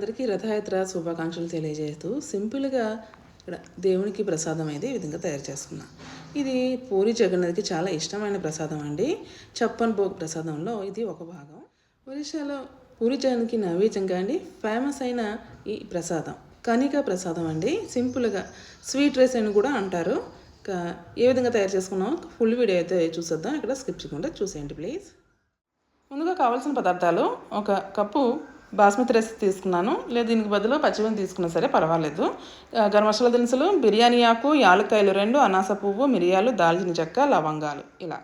అందరికీ రథయాత్ర శుభాకాంక్షలు తెలియజేస్తూ సింపుల్గా ఇక్కడ దేవునికి ప్రసాదం అయితే ఈ విధంగా తయారు చేసుకున్నా. ఇది పూరి జగన్నాథ్కి చాలా ఇష్టమైన ప్రసాదం అండి. చప్పన్ భోగ్ ప్రసాదంలో ఇది ఒక భాగం. ఒరిస్సాలో పూరి జగన్కి నైవేద్యంగా అండి ఫేమస్ అయిన ఈ ప్రసాదం కనిక ప్రసాదం అండి. సింపుల్గా స్వీట్ రైస్ అని కూడా అంటారు. ఏ విధంగా తయారు చేసుకున్నాం ఫుల్ వీడియో అయితే చూసేద్దాం. ఇక్కడ స్కిప్ చేయకుండా చూసేయండి ప్లీజ్. ముందుగా కావాల్సిన పదార్థాలు ఒక కప్పు బాస్మతి రైస్ తీసుకున్నాను. లేదా దీనికి బదులు పచ్చిమిర్చి తీసుకున్నా సరే పర్వాలేదు. గరం మసాలా దినుసులు బిర్యానీ ఆకు యాలక్కాయలు రెండు అనాస పువ్వు మిరియాలు దాల్చిన చెక్క లవంగాలు. ఇలా.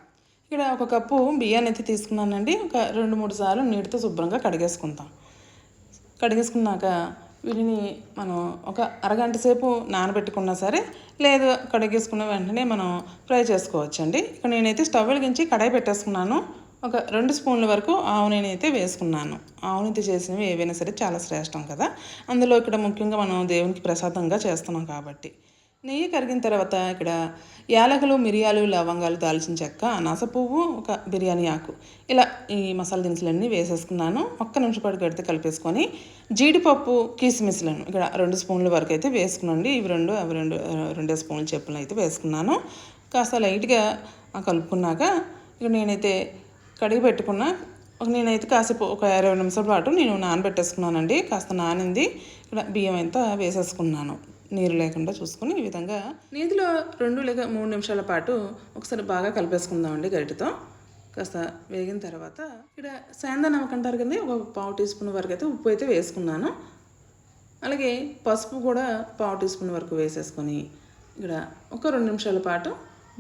ఇక్కడ ఒక కప్పు బియ్యాన్ని అయితే తీసుకున్నానండి. ఒక రెండు మూడు సార్లు నీటితో శుభ్రంగా కడిగేసుకుంటాం. కడిగేసుకున్నాక వీటిని మనం ఒక అరగంట సేపు నానబెట్టుకున్నా సరే లేదు కడిగేసుకున్న వెంటనే మనం ఫ్రై చేసుకోవచ్చండి. ఇక్కడ నేనైతే స్టవ్ వెలిగించి కడాయి పెట్టేసుకున్నాను. ఒక రెండు స్పూన్ల వరకు ఆవు నూనె అయితే వేసుకున్నాను. ఆవు చేసినవి ఏవైనా సరే చాలా శ్రేష్టం కదా. అందులో ఇక్కడ ముఖ్యంగా మనం దేవునికి ప్రసాదంగా చేస్తున్నాం కాబట్టి. నెయ్యి కరిగిన తర్వాత ఇక్కడ యాలకులు మిరియాలు లవంగాలు దాల్చిన చెక్క అనాస పువ్వు ఒక బిర్యానీ ఆకు. ఇలా ఈ మసాలా దినుసులన్నీ వేసేసుకున్నాను. ఒక్క నిమిషం పాటు గడితే కలిపేసుకొని జీడిపప్పు కిస్మిస్లను ఇక్కడ రెండు స్పూన్ల వరకు అయితే వేసుకున్నాండి ఇవి రెండు అవి రెండు రెండే స్పూన్ల చెప్పులను అయితే వేసుకున్నాను. కాస్త లైట్గా కలుపుకున్నాక ఇక నేనైతే కడిగి పెట్టుకున్న ఒక నేనైతే కాసేపు ఒక ఇరవై నిమిషాల పాటు నేను నానబెట్టేసుకున్నానండి. కాస్త నానింది. ఇక్కడ బియ్యం అంతా వేసేసుకున్నాను. నీరు లేకుండా చూసుకుని ఈ విధంగా నీటిలో రెండు లేక మూడు నిమిషాల పాటు ఒకసారి బాగా కలిపేసుకుందామండి గరిటతో. కాస్త వేగిన తర్వాత ఇక్కడ సేందా నమక్ అంటారు కదా ఒక పావు టీ స్పూన్ వరకు అయితే ఉప్పు అయితే వేసుకున్నాను. అలాగే పసుపు కూడా పావు టీ స్పూన్ వరకు వేసేసుకొని ఇక్కడ ఒక రెండు నిమిషాల పాటు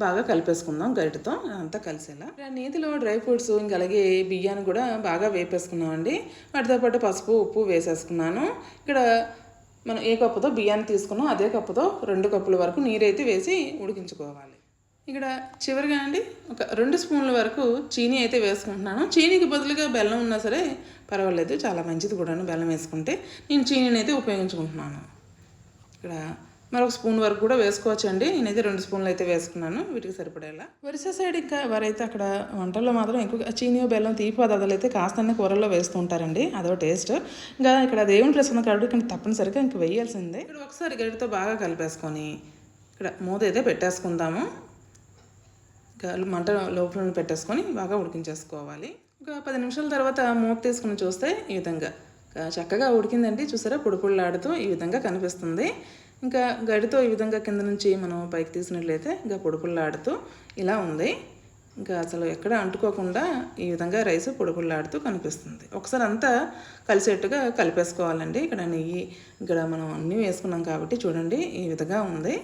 బాగా కలిపేసుకుందాం గరిటతో అంతా కలిసేలా. నేతిలో డ్రై ఫ్రూట్స్ ఇంకా అలాగే బియ్యాన్ని కూడా బాగా వేపేసుకున్నామండి వాటితో పాటు పసుపు ఉప్పు వేసేసుకున్నాను. ఇక్కడ మనం ఏ కప్పుతో బియ్యాన్ని తీసుకున్నాం అదే కప్పుతో రెండు కప్పుల వరకు నీరైతే వేసి ఉడికించుకోవాలి. ఇక్కడ చివరిగా అండి ఒక రెండు స్పూన్ల వరకు చీనీ అయితే వేసుకుంటున్నాను. చీనీకి బదులుగా బెల్లం ఉన్నా సరే పర్వాలేదు చాలా మంచిది కూడాను బెల్లం వేసుకుంటే. నేను చీనీని అయితే ఉపయోగించుకుంటున్నాను. ఇక్కడ మరొక స్పూన్ వరకు కూడా వేసుకోవచ్చండి. నేనైతే రెండు స్పూన్లు అయితే వేసుకున్నాను. వీటికి సరిపడేలా. వరుస సైడ్ ఇంకా వారైతే అక్కడ వంటల్లో మాత్రం ఎక్కువ చీని బెల్లం తీపి పదార్థాలు అయితే కాస్తనే కూరల్లో వేస్తూ ఉంటారండి అదో టేస్ట్. ఇంకా ఇక్కడ దేవుని ప్రసన్న కాబట్టి ఇక్కడ తప్పనిసరిగా ఇంక వేయాల్సిందే. ఇక్కడ ఒకసారి గడితో బాగా కలిపేసుకొని ఇక్కడ మూత అయితే పెట్టేసుకుందాము. మంట లోపల పెట్టేసుకొని బాగా ఉడికించేసుకోవాలి. ఒక పది నిమిషాల తర్వాత మూత తీసుకుని చూస్తే ఈ విధంగా. చక్కగా ఉడికిందండి. చూసారా? పొడి ఈ విధంగా కనిపిస్తుంది. ఇంకా గడితో ఈ విధంగా కింద నుంచి మనం పైకి తీసినట్లయితే ఇంకా పొడి ఇలా ఉంది. ఇంకా అసలు ఎక్కడ అంటుకోకుండా ఈ విధంగా రైస్ పొడి కనిపిస్తుంది. ఒకసారి అంతా కలిసేట్టుగా కలిపేసుకోవాలండి. ఇక్కడ నెయ్యి ఇక్కడ మనం అన్నీ వేసుకున్నాం కాబట్టి చూడండి ఈ విధంగా ఉంది.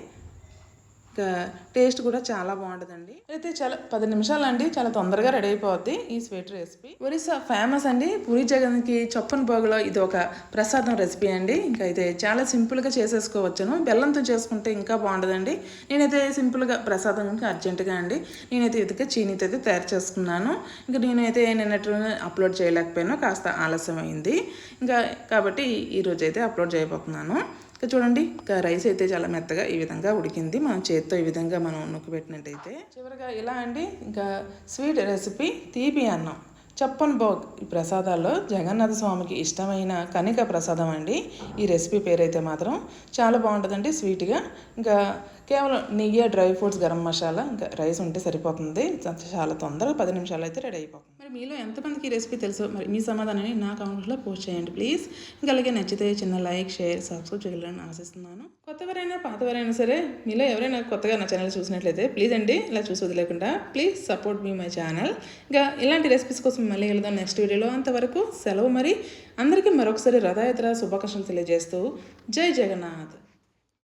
టేస్ట్ కూడా చాలా బాగుంటుందండి. అయితే చాలా పది నిమిషాలు అండి చాలా తొందరగా రెడీ అయిపోద్ది ఈ స్వీట్ రెసిపీ. ఒరిస్సా ఫేమస్ అండి. పూరి జగన్కి చొప్పన్ పోగులో ఇది ఒక ప్రసాదం రెసిపీ అండి. ఇంకా అయితే చాలా సింపుల్గా చేసేసుకోవచ్చును. బెల్లంతో చేసుకుంటే ఇంకా బాగుంటుందండి. నేనైతే సింపుల్గా ప్రసాదం ఇంకా అర్జెంటుగా అండి. నేనైతే ఇదిగా చీనీతో అయితే తయారు చేసుకున్నాను. ఇంకా నేనైతే నిన్నట్టు అప్లోడ్ చేయలేకపోయాను. కాస్త ఆలస్యం అయింది ఇంకా కాబట్టి ఈరోజు అయితే అప్లోడ్ చేయబోతున్నాను. ఇంకా చూడండి ఇంకా రైస్ అయితే చాలా మెత్తగా ఈ విధంగా ఉడికింది. మనం చేతితో ఈ విధంగా మనం నొక్కి పెట్టినట్టయితే. చివరిగా ఇలా అండి ఇంకా స్వీట్ రెసిపీ తీపి అన్నం. చప్పన్ భోగ్ ఈ ప్రసాదాల్లో జగన్నాథ స్వామికి ఇష్టమైన కనిక ప్రసాదం అండి. ఈ రెసిపీ పేరైతే మాత్రం చాలా బాగుంటుందండి స్వీట్గా. ఇంకా కేవలం నెయ్యి డ్రై ఫ్రూట్స్ గరం మసాలా ఇంకా రైస్ ఉంటే సరిపోతుంది. చాలా తొందరగా పది నిమిషాలు అయితే రెడీ అయిపోతుంది. మరి మీలో ఎంతమందికి ఈ రెసిపీ తెలుసో మరి మీ సమాధానాన్ని నా అకౌంట్లో పోస్ట్ చేయండి ప్లీజ్. ఇంకా అలాగే నచ్చితే చిన్న లైక్ షేర్ సబ్స్క్రైబ్ చేయాలని ఆశిస్తున్నాను. కొత్తవరైనా పాతవరైనా సరే మీలో ఎవరైనా కొత్తగా నా ఛానల్ చూసినట్లయితే ప్లీజ్ అండి ఇలా చూసి వదిలేకుండా ప్లీజ్ సపోర్ట్ మీ మై ఛానల్. ఇంకా ఇలాంటి రెసిపీస్ కోసం మళ్ళీ వెళ్దాం నెక్స్ట్ వీడియోలో. అంతవరకు సెలవు మరి. అందరికీ మరొకసారి రథయాత్ర శుభాకాంక్షలు తెలియజేస్తూ జై జగన్నాథ్.